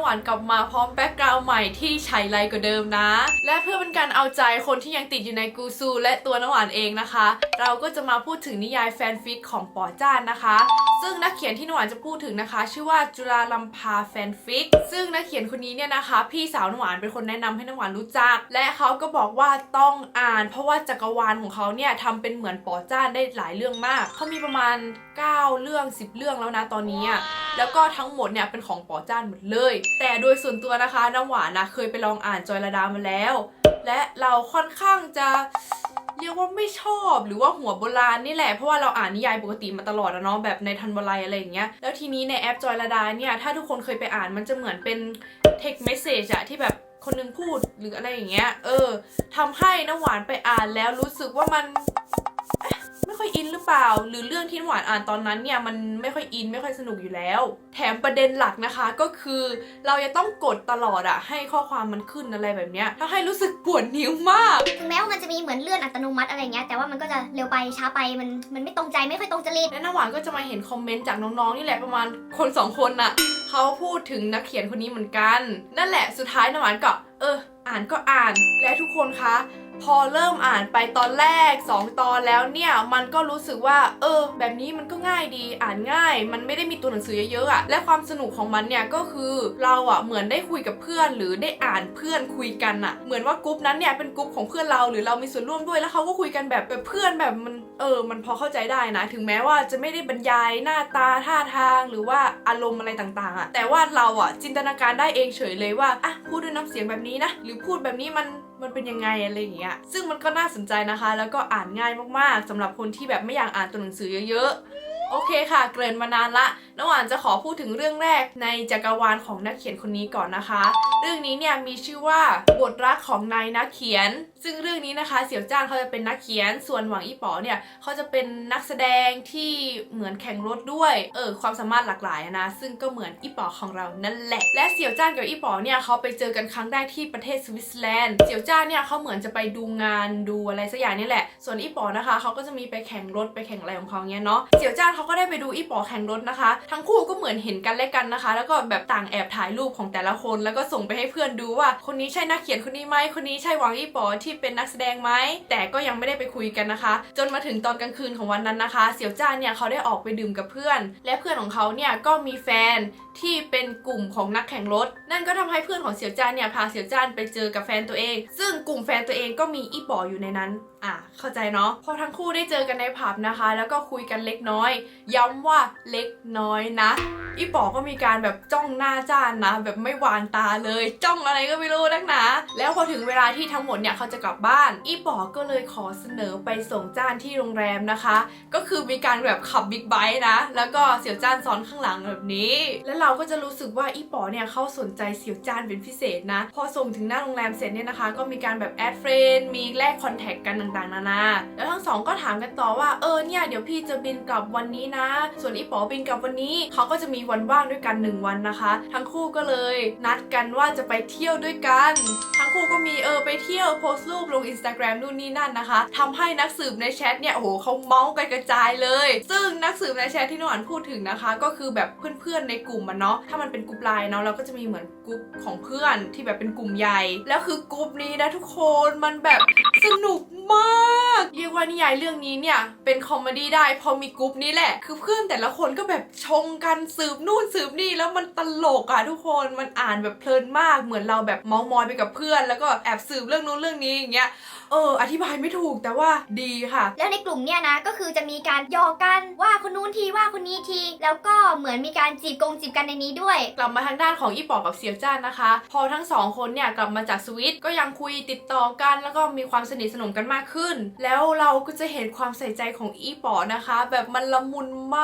หวานกลับมาพร้อมแบ็กกราวด์ใหม่ที่ฉายไรกว่าเดิมนะ และเพื่อเป็นการเอาใจคนที่ยังติดอยู่ในกูซู และตัวน้ำหวานเองนะคะ เราก็จะมาพูดถึงนิยายแฟนฟิกของปอจ้านนะคะ ซึ่งนักเขียนที่น้ำหวานจะพูดถึงนะคะ ชื่อว่าจุฬาลัมพาแฟนฟิกซึ่งนักเขียนคนนี้เนี่ยนะคะ พี่สาวน้ำหวานเป็นคนแนะนำให้น้ำหวานรู้จัก และเขาก็บอกว่าต้องอ่าน เพราะว่าจักรวาลของเขาเนี่ยทำเป็นเหมือนปอจ้านได้หลายเรื่องมากเขามีประมาณ 9 เรื่อง 10 เรื่องแล้วนะตอนนี้อะ แล้วก็ทั้งหมดเนี่ยเป็นของป๋อจ้านหมดเลย แต่โดยส่วนตัวนะคะน้ำหวานนะเคยไปลองอ่านจอยระดามาแล้ว และเราค่อนข้างจะเรียกว่าไม่ชอบหรือว่าหัวโบราณนี่แหละ เพราะว่าเราอ่านนิยายปกติมาตลอดอะเนาะแบบในทันบลายอะไรอย่างเงี้ยแล้วทีนี้ในแอปจอยระดาเนี่ยถ้าทุกคนเคยไปอ่านมันจะเหมือนเป็น text message อะที่แบบคนนึงพูดหรืออะไรอย่างเงี้ยเออทำให้น้ำหวานไปอ่านแล้วรู้สึกว่ามัน ไม่ค่อยอินหรือเปล่า หรือเรื่องที่น้ำหวานอ่านตอนนั้นเนี่ยมันไม่ค่อยอินไม่ค่อยสนุกอยู่แล้ว แถมประเด็นหลักนะคะก็คือเราจะต้องกดตลอดอะให้ข้อความมันขึ้นอะไรแบบเนี้ยถ้าให้รู้สึกปวดนิ้วมาก ถึงแม้ว่ามันจะมีเหมือนเลื่อนอัตโนมัติอะไรเงี้ยแต่ว่ามันก็จะเร็วไปช้าไปมันมันไม่ตรงใจไม่ค่อยตรงจริตและน้ำหวานก็จะมาเห็นคอมเมนต์จากน้องๆนี่แหละประมาณคนสองคนน่ะเขาพูดถึงนักเขียนคนนี้เหมือนกัน นั่นแหละสุดท้ายน้ำหวานก็เออ อ่านก็อ่านและทุกคนคะ พอเริ่มอ่านไปตอนแรก 2 ตอนแล้วเนี่ยมันก็รู้สึกว่า เออ แบบนี้มันก็ง่ายดีอ่านง่าย มันไม่ได้มีตัวหนังสือเยอะๆอะและความสนุกของมันเนี่ยก็คือเราอะเหมือนได้คุยกับเพื่อน หรือได้อ่านเพื่อนคุยกันอะเหมือนว่ากรุ๊ปนั้นเนี่ยเป็นกรุ๊ปของเพื่อนเราหรือเรามีส่วนร่วมด้วยแล้วเขาก็คุยกันแบบแบบเพื่อนแบบมันเออ มันพอเข้าใจได้นะ ถึงแม้ว่าจะไม่ได้บรรยายหน้าตาท่าทางหรือว่าอารมณ์อะไรต่างๆอะแต่ว่าเราอะจินตนาการได้เองเฉยเลยว่าอะพูดด้วยน้ำเสียงแบบนี้นะหรือพูดแบบนี้มัน มันเป็นยังไงอะไรอย่างเงี้ยซึ่งมันก็น่าสนใจนะคะ แล้วก็อ่านง่ายมากๆสำหรับคนที่แบบไม่อยากอ่านตัวหนังสือเยอะๆ โอเคค่ะ เกริ่นมานานละน้องหวานจะขอพูดถึงเรื่องแรกในจักรวาลของนักเขียนคนนี้ก่อนนะคะ เรื่องนี้เนี่ยมีชื่อว่าบทรักของนายนักเขียน ซึ่งเรื่องนี้นะคะ เสี่ยวจ้านเขาจะเป็นนักเขียน ส่วนหวังอี้ป๋อเนี่ยเขาจะเป็นนักแสดงที่เหมือนแข่งรถด้วย เออความสามารถหลากหลายนะ ซึ่งก็เหมือนอี้ป๋อของเรานั่นแหละ และเสี่ยวจ้านกับอี้ป๋อเนี่ยเขาไปเจอกันครั้งแรกที่ประเทศสวิตเซอร์แลนด์ เสี่ยวจ้านเนี่ยเขาเหมือนจะไปดูงานดูอะไรสักอย่างนี่แหละ ส่วนอี้ป๋อนะคะเขาก็จะมีไปแข่งรถไปแข่งอะไรของเขาเงี้ยเนาะ เสี่ยวจ้านเขาก็ได้ไปดูอีป๋อแข่งรถนะคะ ทั้งคู่ก็เหมือนเห็นกันและกันนะคะ แล้วก็แบบต่างแอบถ่ายรูปของแต่ละคน แล้วก็ส่งไปให้เพื่อนดูว่า คนนี้ใช่นักเขียนคนนี้ไหมคนนี้ใช่หวังอีป๋อที่เป็นนักแสดงไหมแต่ก็ยังไม่ได้ไปคุยกันนะคะ จนมาถึงตอนกลางคืนของวันนั้นนะคะ เสี่ยวจ้านเนี่ยเขาได้ออกไปดื่มกับเพื่อน และเพื่อนของเขาเนี่ยก็มีแฟนที่เป็นกลุ่มของนักแข่งรถ นั่นก็ทำให้เพื่อนของเสี่ยวจ้านเนี่ยพาเสี่ยวจ้านไปเจอกับแฟนตัวเอง ซึ่งกลุ่มแฟนตัวเองก็มีอีป๋ออยู่ในนั้น อะ เข้าใจเนาะ พอทั้งคู่ได้เจอกันในผับนะคะ แล้วก็คุยกันเล็กน้อย ย้ำว่าเล็กน้อยนะ อีป๋อก็มีการแบบจ้องหน้าจ้านนะ แบบไม่วางตาเลย จ้องอะไรก็ไม่รู้นักหนาแล้วพอถึงเวลาที่ทั้งหมดเนี่ยเขาจะกลับบ้าน อีป๋อก็เลยขอเสนอไปส่งจ้านที่โรงแรมนะคะ ก็คือมีการแบบขับบิ๊กไบค์นะ แล้วก็เสี่ยวจ้านซ้อนข้างหลังแบบนี้ แล้วเราราก็จะรู้สึกว่าอีป๋อเนี่ยเขาสนใจเสี่ยวจานเป็นพิเศษนะ พอส่งถึงหน้าโรงแรมเสร็จเนี่ยนะคะ ก็มีการแบบแอดเฟรนมีแลกคอนแทคกันต่างๆ นานา แล้วทั้งสองก็ถามกันต่อว่าเออเนี่ยเดี๋ยวพี่จะบินกลับวันนี้นะ ส่วนอีป๋อบินกลับวันนี้เขาก็จะมีวันว่างด้วยกันหนึ่งวันนะคะ ทั้งคู่ก็เลย นัดกันว่าจะไปเที่ยวด้วยกัน งคู่ก็มีเออไปเที่ยวโพสต์รูปลงอินสตาแกรมนู่นนี่นั่นนะคะทำให้นักสืบในแชทเนี่ยโอ้โหเขาเมาส์กันกระจายเลย ซึ่งนักสืบในแชทที่นวันพูดถึงนะคะ ก็คือแบบเพื่อนๆในกลุ่มมันเนาะถ้ามันเป็นกลุ่มไลน์เนาะเราก็จะมีเหมือนกลุ่มของเพื่อนที่แบบเป็นกลุ่มใหญ่ แล้วคือกลุ่มนี้นะทุกคนมันแบบสนุกมาก เรียกว่านิยายเรื่องนี้เนี่ย เป็นคอมเมดี้ได้เพอมีกลุ่มนี้แหละ คือเพื่อนแต่ละคนก็แบบชงกันสืบนู่นสืบนี่แล้วมันตลกอะทุกคนมันอ่านแบบเพลินมากเหมือนเราแบบเมาส์มอยไปกับเพื่อน แล้วก็แอบสืบเรื่องนู้นเรื่องนี้อย่างเงี้ยเอออธิบายไม่ถูกแต่ว่าดีค่ะ แล้วในกลุ่มเนี่ยนะก็คือจะมีการหยอกกันว่าคนนู้นทีว่าคนนี้ที แล้วก็เหมือนมีการจีบกงจีบกันในนี้ด้วย กลับมาทางด้านของอีปอกับเซียวจ้านนะคะ พอทั้งสองคนเนี่ยกลับมาจากสวิตก็ยังคุยติดต่อกัน แล้วก็มีความสนิทสนมกันมากขึ้น แล้วเราก็จะเห็นความใส่ใจของอีป๋อนะคะ แบบมันละมุนม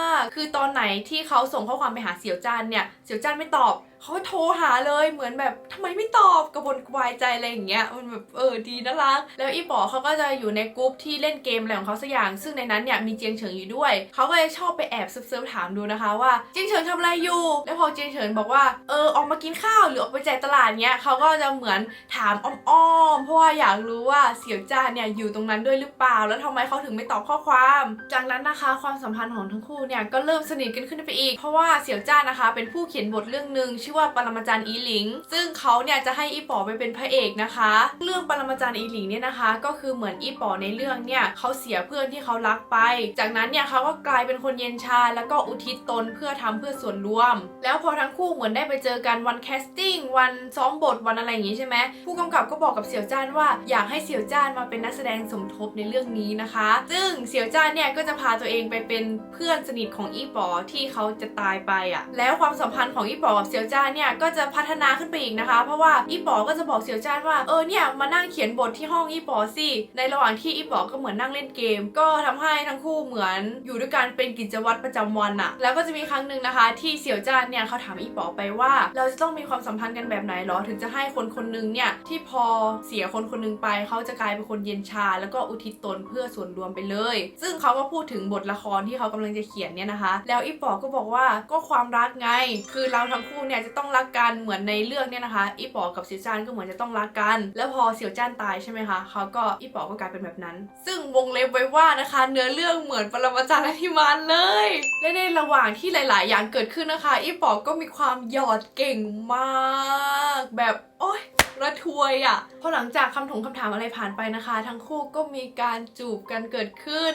าก คือตอนไหนที่เขาส่งข้อความไปหาเสี่ยวจ้านเนี่ยเสี่ยวจ้านไม่ตอบ เขาโทรหาเลยเหมือนแบบทำไมไม่ตอบกระวนกระวายใจอะไรอย่างเงี้ยมันแบบเออดีน่ารัก แล้วอีป๋อเขาก็จะอยู่ในกลุ่มที่เล่นเกมอะไรของเขาสักอย่าง ซึ่งในนั้นเนี่ยมีเจียงเฉิงอยู่ด้วยเขาก็เลยชอบไปแอบเซิร์ฟถามดูนะคะว่าเจียงเฉิงทำอะไรอยู่ แล้วพอเจียงเฉิงบอกว่าเออออกมากินข้าวหรือออกไปจ่ายตลาดเงี้ยเขาก็จะเหมือนถามอ้อมๆเพราะว่าอยากรู้ว่าเสี่ยวจ้านเนี่ยอยู่ตรงนั้นด้วยหรือเปล่า แล้วทำไมเขาถึงไม่ตอบข้อความ จากนั้นนะคะความสัมพันธ์ของทั้งคู่เนี่ยก็เริ่มสนิทกันขึ้นไปอีก เพราะว่าเสี่ยวจ้านนะคะ เป็นผู้เขียนบทเรื่องหนึ่งชื่อชื่อว่าปรมาจารย์อีหลิง ซึ่งเขาเนี่ยจะให้อีป๋อไปเป็นพระเอกนะคะ เรื่องปรมาจารย์อีหลิงเนี่ยนะคะ ก็คือเหมือนอีป๋อในเรื่องเนี่ยเขาเสียเพื่อนที่เขารักไป จากนั้นเนี่ยเขาก็กลายเป็นคนเย็นชา แล้วก็อุทิศตนเพื่อทำเพื่อส่วนรวม แล้วพอทั้งคู่เหมือนได้ไปเจอกันวันแคสติ้งวันซ้อมบทวันอะไรอย่างงี้ใช่ไหมผู้กำกับก็บอกกับเสี่ยวจ้านว่าอยากให้เสี่ยวจ้านมาเป็นนักแสดงสมทบในเรื่องนี้นะคะ ซึ่งเสี่ยวจ้านเนี่ยก็จะพาตัวเองไปเป็นเพื่อนสนิทของอีป๋อที่เขาจะตายไปอะแล้วความสัมพันธ์ของอีป๋อกับเสี่ยวจ้านเนี่ยก็จะพัฒนาขึ้นไปอีกนะคะ เพราะว่าอีป๋อก็จะบอกเสี่ยวจ้านว่าเออเนี่ยมานั่งเขียนบทที่ห้องอีป๋อสิในระหว่างที่อีป๋อก็เหมือนนั่งเล่นเกม ก็ทำให้ทั้งคู่เหมือนอยู่ด้วยกันเป็นกิจวัตรประจำวันอะแล้วก็จะมีครั้งหนึ่งนะคะ ที่เสี่ยวจ้านเนี่ยเขาถามอีป๋อไปว่า เราจะต้องมีความสัมพันธ์กันแบบไหนหรอถึงจะให้คนคนหนึงเนี่ยที่พอเสียคนคนหนึงไปเขาจะกลายเป็นคนเย็นชา แล้วก็อุทิศตนเพื่อส่วนรวมไปเลย ซึ่งเขาก็พูดถึงบทละครที่เขากำลังจะเขียนเนี่ยนะคะ แล้วอีป๋อก็บอกว่าก็ความรักไง คือเราทั้งคู่เนี่ยจะต้องรักกันเหมือนในเรื่องเนี่ยนะคะอีป๋อกับเสี่ยวจ้านก็เหมือนจะต้องรักกัน แล้วพอเสี่ยวจ้านตายใช่ไหมคะเขาก็อีป๋อก็กลายเป็นแบบนั้น ซึ่งวงเล็บไว้ว่านะคะ เนื้อเรื่องเหมือนปรมาจารย์อธิมานเลย และในระหว่างที่หลาย ๆ อย่างเกิดขึ้นนะคะอีป๋อก็มีความหยอดเก่งมาก แบบโอ๊ยระทวยอะ่ะ พอหลังจากคำถงคำถามอะไรผ่านไปนะคะ ทั้งคู่ก็มีการจูบกันเกิดขึ้น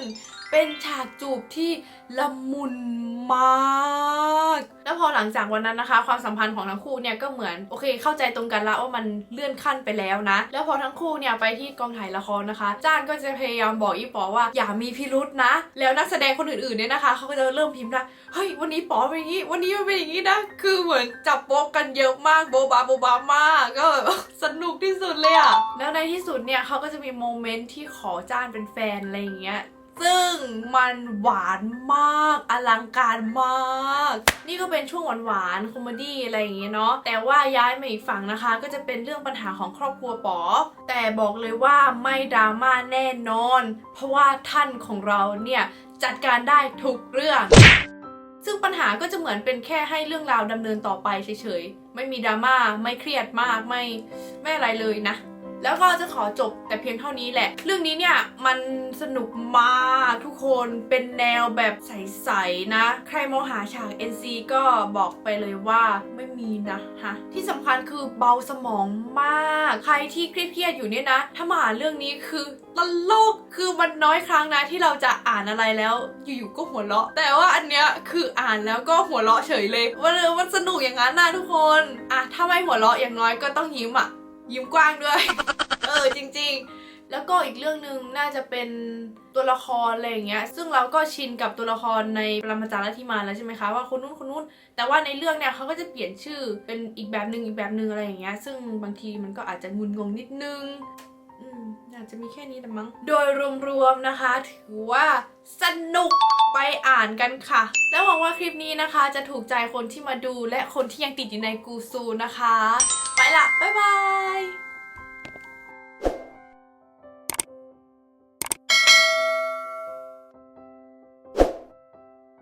เป็นฉากจูบที่ละมุนมาก แล้วพอหลังจากวันนั้นนะคะ ความสัมพันธ์ของทั้งคู่เนี่ยก็เหมือนโอเค เข้าใจตรงกันละว่ามันเลื่อนขั้นไปแล้วนะ แล้วพอทั้งคู่เนี่ยไปที่กองถ่ายละครนะคะ จ้านก็จะพยายามบอกอีป๋อว่าอย่ามีพิรุษนะ แล้วนักแสดงคนอื่นๆเนี่ยนะคะเขาก็จะเริ่มพิมพ์ได้เฮ้ยวันนี้ป๋อเป็นอย่างนี้ วันนี้มันเป็นอย่างนี้นะคือเหมือนจับโป๊กกันเยอะมากโบบาโบบามากก็แบบสนุกที่สุดเลยอะแล้วในที่สุดเนี่ยเขาก็จะมีโมเมนต์ที่ขอจ้านเป็นแฟนอะไรอย่างเงี้ยซึ่งมันหวานมากอลังการมาก นี่ก็เป็นช่วงหวานๆคอมเมดี้อะไรอย่างเงี้ยเนาะแต่ว่าย้ายมาอีกฝั่งนะคะ ก็จะเป็นเรื่องปัญหาของครอบครัวป๋อแต่บอกเลยว่าไม่ดราม่าแน่นอน เพราะว่าท่านของเราเนี่ย จัดการได้ทุกเรื่อง ซึ่งปัญหาก็จะเหมือนเป็นแค่ให้เรื่องราวดำเนินต่อไปเฉยๆ ไม่มีดราม่าไม่เครียดมากไม่ไม่อะไรเลยนะ แล้วก็จะขอจบแต่เพียงเท่านี้แหละ เรื่องนี้เนี่ยมันสนุกมากทุกคนเป็นแนวแบบใสๆนะ ใครมองหาฉาก NC ก็บอกไปเลยว่าไม่มีนะฮะที่สำคัญคือเบาสมองมาก ใครที่เครียดๆอยู่เนี่ยนะ ถ้ามาอ่านเรื่องนี้คือตลกคือมันน้อยครั้งนะที่เราจะอ่านอะไรแล้วอยู่ๆก็หัวเราะ แต่ว่าอันเนี้ยคืออ่านแล้วก็หัวเราะเฉยเลยว่าเออมันสนุกอย่างนั้นนะทุกคนอะถ้าไม่หัวเราะอย่างน้อยก็ต้องยิ้มอะ ยิ้มกว้างด้วย เออจริง ๆ แล้วก็อีกเรื่องหนึ่งน่าจะเป็นตัวละครอะไรอย่างเงี้ย ซึ่งเราก็ชินกับตัวละครในปรมาจารย์ลัทธิมาแล้วใช่ไหมคะว่าคนนู้นคนนู้น แต่ว่าในเรื่องเนี่ยเขาก็จะเปลี่ยนชื่อเป็นอีกแบบหนึ่งอีกแบบหนึ่งอะไรอย่างเงี้ย ซึ่งบางทีมันก็อาจจะงุนงงนิดนึง อืม อาจจะมีแค่นี้แต่มั้ง โดยรวมๆนะคะ ถือว่าสนุกไปอ่านกันค่ะ แล้วหวังว่าคลิปนี้นะคะ จะถูกใจคนที่มาดูและคนที่ยังติดอยู่ในกูซูนะคะ ไปละ บ๊าย